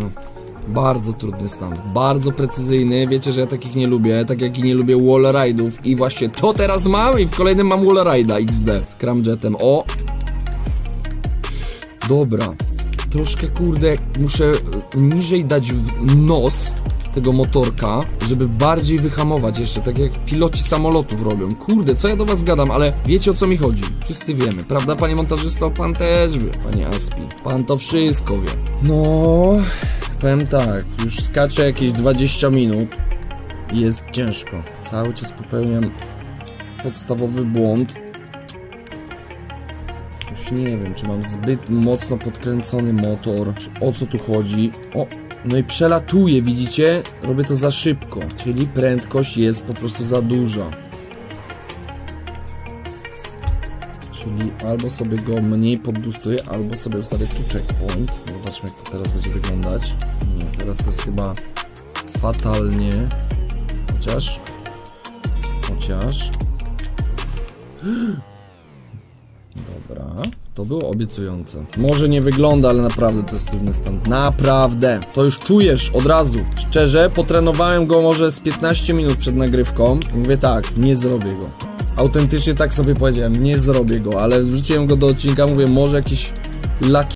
no. Bardzo trudny stand, bardzo precyzyjny, wiecie, że ja takich nie lubię, tak jak i nie lubię wall ride'ów i właśnie to teraz mam i w kolejnym mam wall ride'a XD z cramjetem, o! Dobra, troszkę kurde, muszę niżej dać nos tego motorka, żeby bardziej wyhamować jeszcze, tak jak piloci samolotów robią. Kurde, co ja do was gadam, ale wiecie o co mi chodzi. Wszyscy wiemy, prawda panie montażysto? Pan też wie, panie Aspi. Pan to wszystko wie. No, powiem tak, już skaczę jakieś 20 minut i jest ciężko. Cały czas popełniam podstawowy błąd. Już nie wiem, czy mam zbyt mocno podkręcony motor, czy o co tu chodzi. O, no i przelatuję, widzicie? Robię to za szybko, czyli prędkość jest po prostu za duża. Czyli albo sobie go mniej podbustuję, albo sobie ustawię tu checkpoint. Zobaczmy jak to teraz będzie wyglądać. Nie, teraz to jest chyba fatalnie. Chociaż... Chociaż... To było obiecujące. Może nie wygląda, ale naprawdę to jest trudny stan. Naprawdę. To już czujesz od razu. Szczerze, potrenowałem go może z 15 minut przed nagrywką. Mówię tak, nie zrobię go. Autentycznie tak sobie powiedziałem, nie zrobię go, ale wrzuciłem go do odcinka, mówię, może jakiś laki